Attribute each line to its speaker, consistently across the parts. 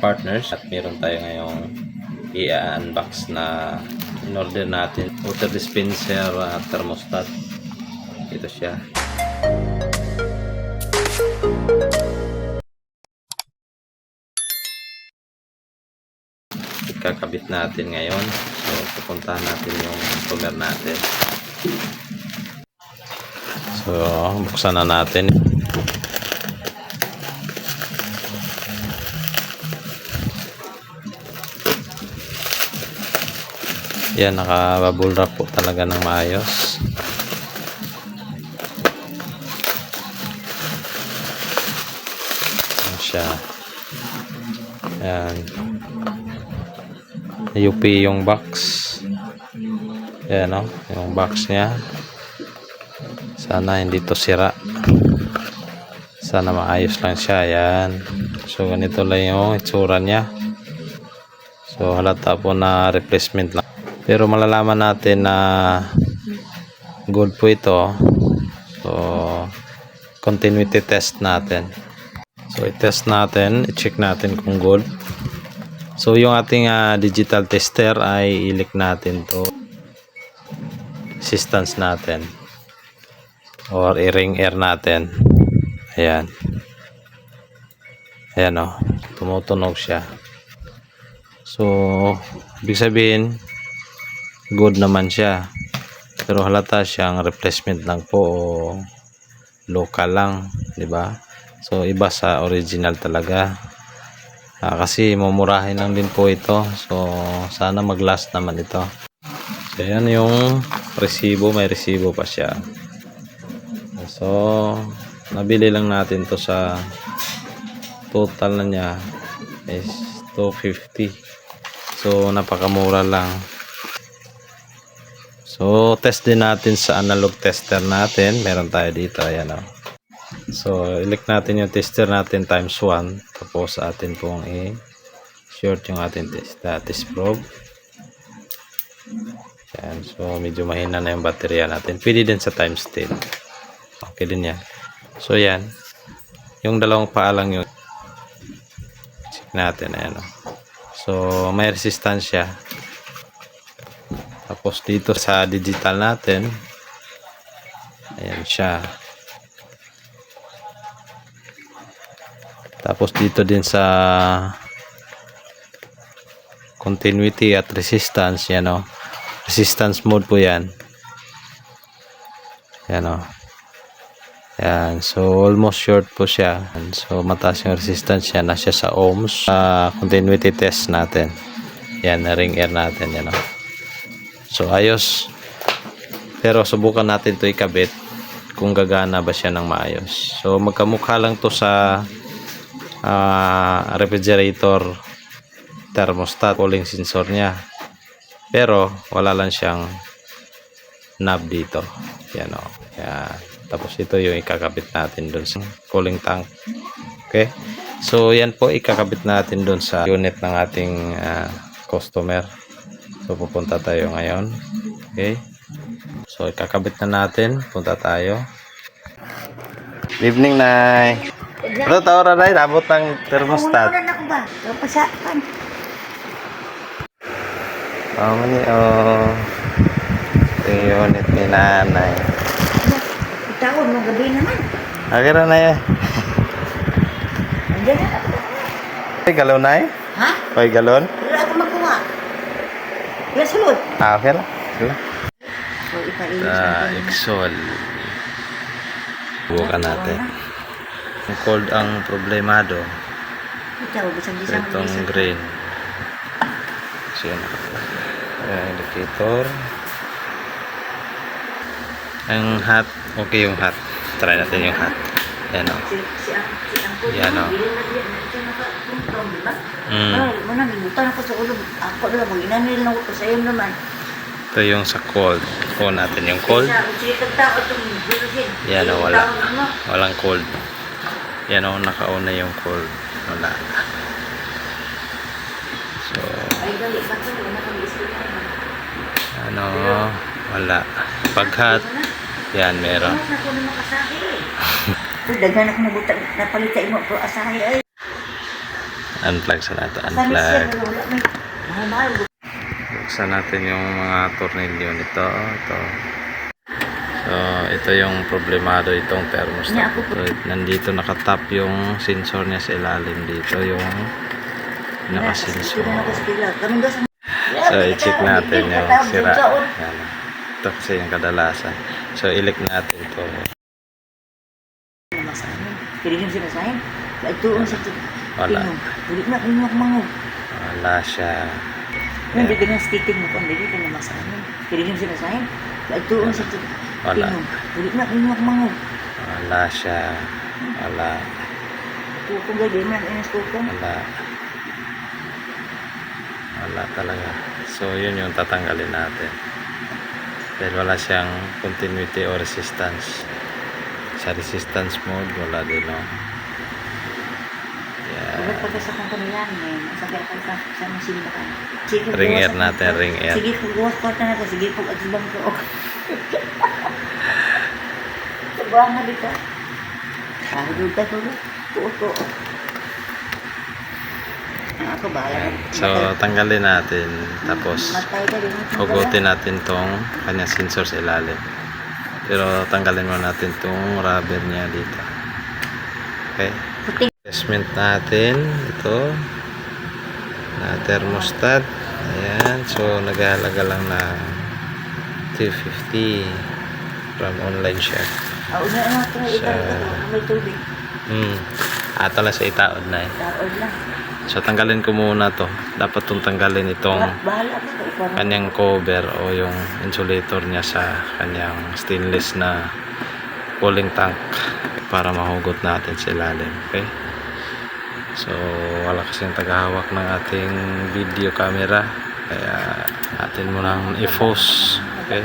Speaker 1: partners at meron tayo ngayong i-unbox na in-order natin. Water dispenser at thermostat. Ito siya. Ikakabit natin ngayon. So pupuntahan natin yung customer natin. So buksan na natin Yan, nakabubble wrap po talaga ng maayos. Yan siya. Yan. UP yung box. Yan o, yung box niya. Sana hindi to sira. Sana maayos lang siya. Yan. So, ganito lang yung itsura niya. So, halata po na replacement lang. Pero malalaman natin na gold po ito. So, continuity test natin. So, i-test natin. I-check natin kung gold. So, yung ating ah, digital tester ay ilik natin to resistance natin or i-ring air natin. Ayan. Ayan o. Tumutunog siya. So, ibig sabihin, good naman siya. Pero halata siyang replacement lang po o local lang, 'di ba? So iba sa original talaga. Ah, kasi mumurahin lang din po ito. So sana mag-last naman ito. So yan yung resibo, may resibo pa siya. So nabili lang natin to sa total na niya is 250. So napakamura lang. So, test din natin sa analog tester natin. Meron tayo dito. Ayan o. So, ilik natin yung tester natin times 1. Tapos, atin pong i-short yung ating test, uh, test probe. Ayan. So, medyo mahina na yung baterya natin. Pwede din sa times 10. Okay din yan. So, yan. Yung dalawang paa lang yung check natin. Ayan o. So, may resistance siya. Tapos dito sa digital natin, ayan siya. Tapos dito din sa continuity at resistance, yan o. Resistance mode po yan. Yan o. Yan. So, almost short po siya. So, mataas yung resistance niya. Nasa sa ohms. Sa continuity test natin. Yan, ring air natin. Yan o. So ayos. Pero subukan natin 'to ikabit kung gagana ba siya ng maayos. So magkamukha lang 'to sa ah, refrigerator thermostat cooling sensor niya. Pero wala lang siyang knob dito. Yan o. Yan. Tapos ito yung ikakabit natin doon sa cooling tank. Okay? So yan po ikakabit natin doon sa unit ng ating ah, customer. So, pupunta tayo ngayon. Okay. So, ikakabit na natin. Punta tayo. Evening, Nay. Ano tawara, Nay? Nabot ng thermostat.
Speaker 2: Umulan ako ba? Kapasakan.
Speaker 1: Oh, mani, oh. Ito yung unit ni Nanay.
Speaker 2: Taon mo gabi naman.
Speaker 1: Okay na, Nay.
Speaker 2: Andiyan na.
Speaker 1: Ay, galon, Nay?
Speaker 2: Ha?
Speaker 1: Ay, galon?
Speaker 2: Wala sulod.
Speaker 1: Ah, okay lang. Okay lang.
Speaker 2: So, ipainis
Speaker 1: Sa. Exol. Bukan natin. Ang cold ang problemado.
Speaker 2: Ikaw, bisang-bisang.
Speaker 1: Itong green. So, yun. Ayan, indicator. Ang hot. Okay yung hot. Try natin yung hot. Yan o.
Speaker 2: Si, si, ang, si Angko.
Speaker 1: Yan, oh.
Speaker 2: Nakapuntaw, di ba?
Speaker 1: Mm.
Speaker 2: Ay, mo na, ako sa ulo. Ako na, mag-inanil na ako sa iyo naman.
Speaker 1: Ito yung sa cold. Kuha natin yung cold. Yan o, wala. Walang cold. Yan o, nakauna yung cold. Wala. So, ano, wala. Pag hot, yan, meron.
Speaker 2: Daghan ako nabuta, napalita mo ko asahi ay.
Speaker 1: Unplug sa
Speaker 2: siya,
Speaker 1: Unplug. Buksan natin yung mga tornilyo nito. Ito. So, ito yung problemado itong thermostat. So, nandito nakatap yung sensor niya sa ilalim dito. Yung nakasensor.
Speaker 2: Sa sa...
Speaker 1: So, i-check natin yung sira. Yan. Ito kasi yung kadalasan. So, ilik natin to.
Speaker 2: Masahin. Kaya yung sinasahin. Ito ang sa
Speaker 1: Wala.
Speaker 2: Ulit na, ako mango.
Speaker 1: Wala siya.
Speaker 2: Hindi ka na stitin mo kung hindi ka na masahin. Kaya yung sinasahin. Ito ang sa
Speaker 1: Wala.
Speaker 2: Pinom. Ulit na, ako mango.
Speaker 1: Wala siya. Wala.
Speaker 2: Tukong gagawin mo na tukong.
Speaker 1: Wala. Wala talaga. So, yun yung tatanggalin natin. Dahil wala siyang continuity o resistance. Sa resistance mode, wala din, no?
Speaker 2: Huwag
Speaker 1: Yeah.
Speaker 2: pagka sa company yan, eh. Masakit ka sa sa ba ka? Sige,
Speaker 1: Ring air
Speaker 2: ako.
Speaker 1: natin, ring air.
Speaker 2: Sige, kung gawas ko na ako. Sige, kung atibang ko. Sabahan na dito. Ah, doon tayo ko. Tuot ko. Ah, Ako bahala.
Speaker 1: So, tanggalin natin. Tapos, hugutin natin tong kanyang sensor sa ilalim. Pero, tanggalin mo natin tong rubber niya dito. Okay? Adjustment natin. Ito. Na thermostat. Ayan. So, naghahalaga lang na 250 from online shop.
Speaker 2: Ah, una na ito. Ito ito. May tubig.
Speaker 1: Hmm. Ato lang sa itaod na eh.
Speaker 2: Taod lang.
Speaker 1: So, tanggalin ko muna to. Dapat itong tanggalin itong
Speaker 2: Bahala
Speaker 1: kanyang cover o yung insulator niya sa kanyang stainless na cooling tank para mahugot natin sa ilalim. Okay? So, wala kasing tagahawak ng ating video camera. Kaya, atin mo nang i-focus. Okay?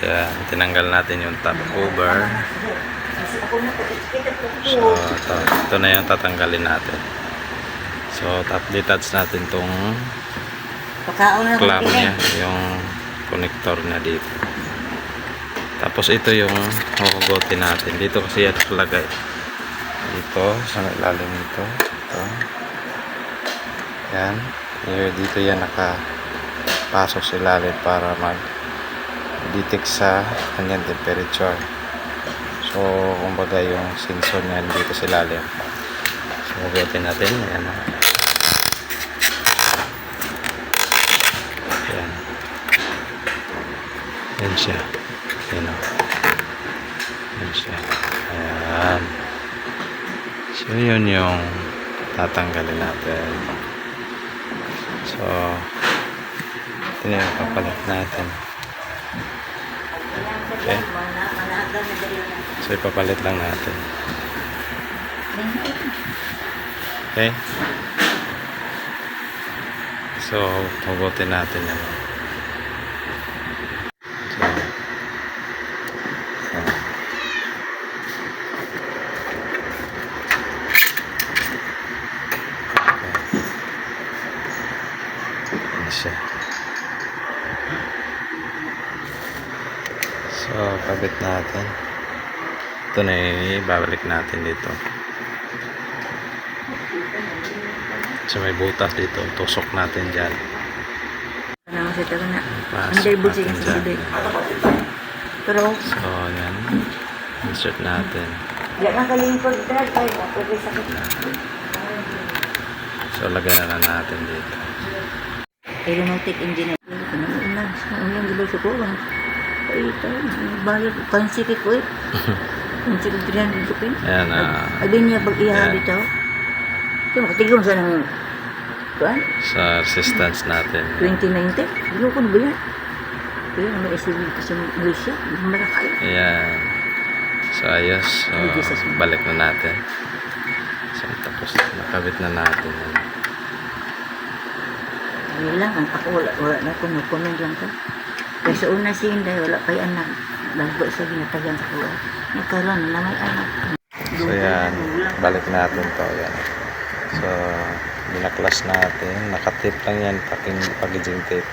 Speaker 1: Kaya, tinanggal natin yung top cover. So, ito, ito na yung tatanggalin natin. So, top detach natin tong clamp niya, yung connector niya dito. Tapos ito yung huhugutin natin. Dito kasi yan nakalagay. Dito, sa ilalim nito. Ito. Yan. Dito yan nakapasok sa ilalim para mag detect sa kanyang temperature. So, kumbaga yung sensor niya dito sa ilalim. So, hugutin natin. Ayan. Ayan. Yan siya. Yan o. Yan siya. So, yun yung tatanggalin natin. So, ito na yung kapalit natin. Okay. So, ipapalit lang natin. Okay? So, hugutin natin yan. So, ah. Okay. Yan siya. So, kabit natin. Ito na ibabalik natin dito. So, may butas dito. Tusok natin dyan.
Speaker 2: Ano?
Speaker 1: Pasok natin dyan. So, yan. Insert natin.
Speaker 2: ang.
Speaker 1: So, lagyan na natin dito.
Speaker 2: Aeronautic engineer. Ano na? Ano yung gilo sa ko? Bayad. Pansikit ko eh. Pansikit 300 ko eh.
Speaker 1: Ayan, ah,
Speaker 2: Abi niya pag iha
Speaker 1: Yan.
Speaker 2: dito. Ito, makatigong sa nang... Kuan?
Speaker 1: sa resistance natin.
Speaker 2: 2019? Ano ko na ba yan? Kaya may SUV kasi ng Malaysia. Marakay.
Speaker 1: Ayan. So, ayos. So, balik na natin. So, tapos nakabit na natin.
Speaker 2: Ayun lang, ang ako wala, wala na ko, no-comment lang ka. Kaya sa una si Inday, wala pa yung anak. Bago sa ginatagan sa kuwa. Nagkaroon na may anak.
Speaker 1: So, yan. Balik natin to. Yan. So, binaklas natin. Nakatip lang yan. Paking packaging tape.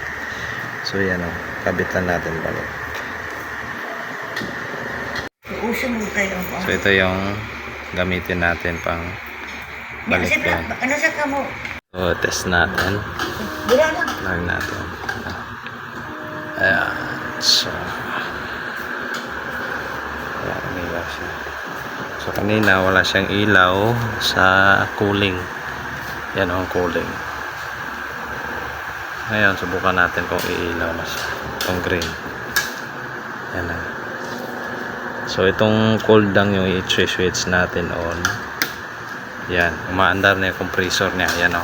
Speaker 1: So, yan o. Kabit lang natin balik. So, ito yung gamitin natin pang balik
Speaker 2: mo.
Speaker 1: So, test natin. Plug natin. Ayan. So, ayan, umilaw siya. So, kanina wala siyang ilaw sa cooling. Yan ang cooling. Ngayon, subukan natin kung iilaw na siya. Itong green. Yan na. So, itong cold lang yung i-switch natin on. Yan. Umaandar na yung compressor niya. Yan o.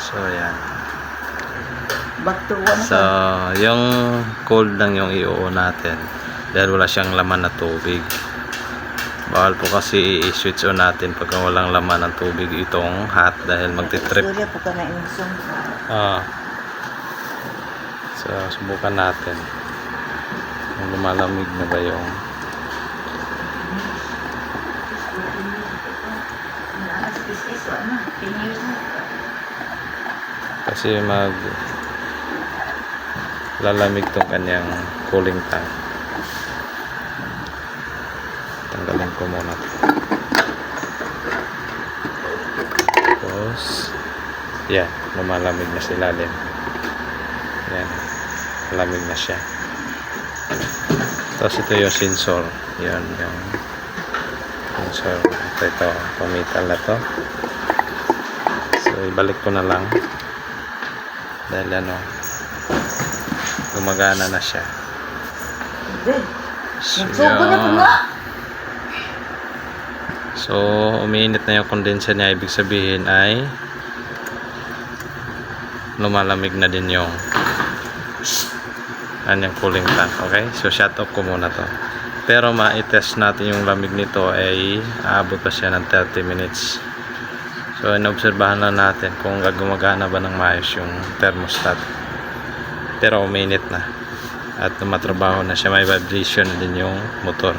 Speaker 1: So, yan.
Speaker 2: Back to one.
Speaker 1: So, yung cold lang yung i-o natin. Dahil wala siyang laman na tubig. Bawal po kasi i-switch on natin pag walang laman ng tubig itong hot dahil magti-trip.
Speaker 2: Surya po ka na imusong.
Speaker 1: Ah. So, subukan natin. Kung lumalamig na ba yung
Speaker 2: ano? 10 years na.
Speaker 1: kasi mag lalamig tong kanyang cooling tank. Tanggalin ko muna. Tapos, yan, lumalamig na sa ilalim. Yan, malamig na siya. Tapos ito yung sensor. Yan, yung sensor. Ito, ito, pumital na to. So, ibalik ko na lang. Dahil ano, gumagana na siya. So, yun. So, umiinit na yung condenser niya. Ibig sabihin ay lumalamig na din yung kanyang cooling tank. Okay? So, shut off ko muna to. Pero ma-test natin yung lamig nito ay aabot pa siya ng 30 minutes. So, inobserbahan lang natin kung gumagana ba ng maayos yung thermostat. Pero uminit na. At tumatrabaho na siya. May vibration na din yung motor.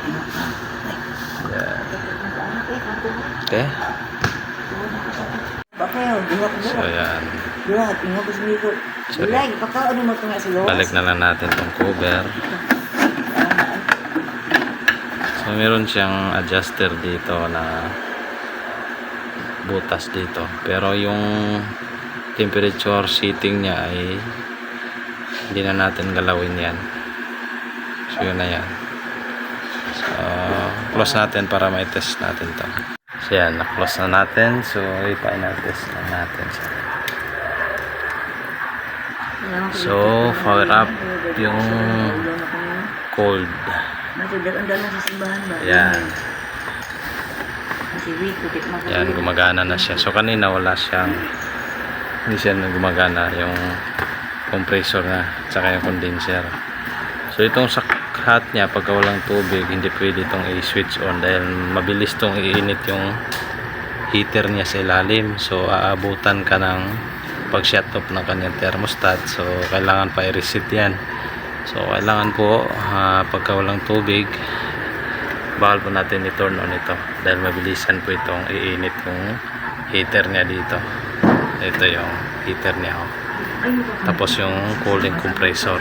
Speaker 1: Yeah. Okay?
Speaker 2: Mo.
Speaker 1: So, yan.
Speaker 2: Baka ano.
Speaker 1: Balik na lang natin tong cover. So, meron siyang adjuster dito na butas dito. Pero yung temperature setting niya ay hindi na natin galawin yan. So, yun na yan. So, close natin para may-test natin to. So, yan. Na-close na natin. So, ipa-test na natin siya. So, power up yung cold. Yan. Yan, gumagana na siya. So, kanina wala siyang hindi siya na gumagana yung compressor na tsaka yung condenser. So, itong sa hot niya, pagka walang tubig, hindi pwede itong i-switch on dahil mabilis itong iinit yung heater niya sa ilalim. So, aabutan ka ng pag-shut off ng kanyang thermostat. So, kailangan pa i-reset yan. So, kailangan po ah, pagka walang tubig, bawal po natin i-turn on ito dahil mabilisan po itong iinit yung heater niya dito. Ito yung heater niya. Oh. Tapos yung cooling compressor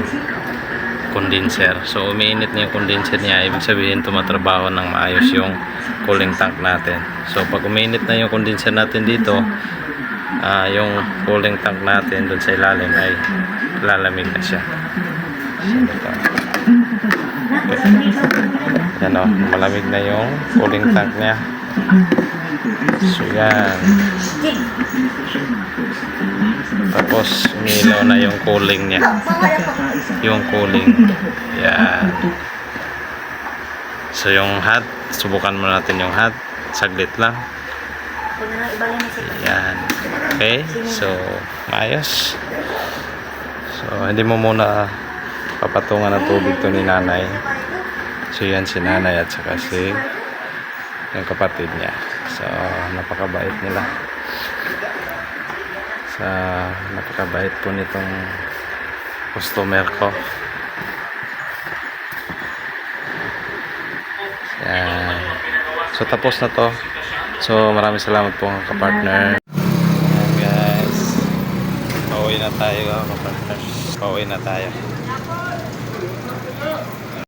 Speaker 1: condenser. So umiinit na yung condenser niya, ibig sabihin tumatrabaho ng maayos yung cooling tank natin. So pag umiinit na yung condenser natin dito, ah, yung cooling tank natin doon sa ilalim ay lalamig na siya. So, ito. Yan o, malamig na yung cooling tank niya. So yan. Tapos umilaw na yung cooling niya. Yung cooling. Yan. So yung hot, subukan mo natin yung hot. Saglit lang. Yan. Okay? So, maayos. So, hindi mo muna papatungan ng tubig to ni nanay. So, yan si nanay at saka si yung kapatid niya. So, napakabait nila. Sa napakabait po nitong customer ko. Yan. So, tapos na to. So, maraming salamat po kapartner. Guys. Pauwi na tayo mga kapartner. Pauwi na tayo.